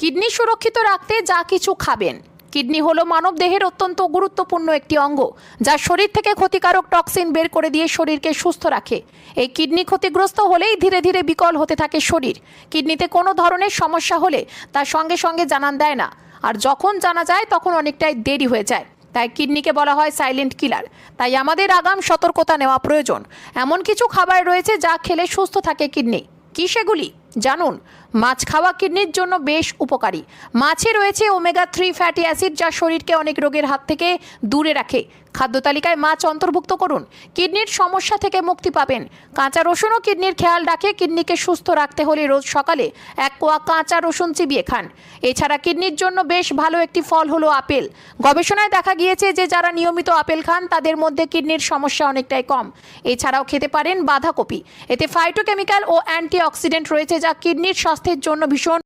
Kidney সুরক্ষিত রাখতে যা কিছু খাবেন। কিডনি হলো মানব দেহের অত্যন্ত গুরুত্বপূর্ণ একটি অঙ্গ, যা শরীর থেকে ক্ষতিকারক টক্সিন বের করে দিয়ে শরীরকে সুস্থ রাখে। এই কিডনি ক্ষতিগ্রস্ত হলেই ধীরে ধীরে বিকল হতে থাকে শরীর। কিডনিতে কোনো ধরনের সমস্যা হলে তার সঙ্গে সঙ্গে জানান দেয় না। আর যখন জানা যায়, তখন অনেকটাই দেরি হয়ে যায়। তাই কিডনিকে বলা হয় সাইলেন্ট কিলার। তাই আমাদের আগাম সতর্কতা নেওয়া প্রয়োজন। এমন কিছু খাবার রয়েছে যা খেলে সুস্থ থাকে কিডনি। কি সেগুলি? জানুন, মাছ খাওয়া কিডনির জন্য বেশ উপকারী। মাছে রয়েছে ওমেগা থ্রি ফ্যাটি অ্যাসিড যা শরীরকে অনেক রোগের হাত থেকে দূরে রাখে। খাদ্য তালিকায় মাছ অন্তর্ভুক্ত করুন। কিডনির সমস্যা থেকে মুক্তি পাবেন। কাঁচা রসুনও কিডনির খেয়াল রাখে। কিডনিকে সুস্থ রাখতে হলে রোজ সকালে এক কোয়া কাঁচা রসুন চিবিয়ে খান। এছাড়া কিডনির জন্য বেশ ভালো একটি ফল হলো আপেল। গবেষণায় দেখা গিয়েছে যে যারা নিয়মিত আপেল খান, তাদের মধ্যে কিডনির সমস্যা অনেকটাই কম। এছাড়াও খেতে পারেন বাঁধাকপি। এতে ফাইটোকেমিক্যাল ও অ্যান্টিঅক্সিডেন্ট রয়েছে যা কিডনির স্বাস্থ্যের জন্য ভীষণ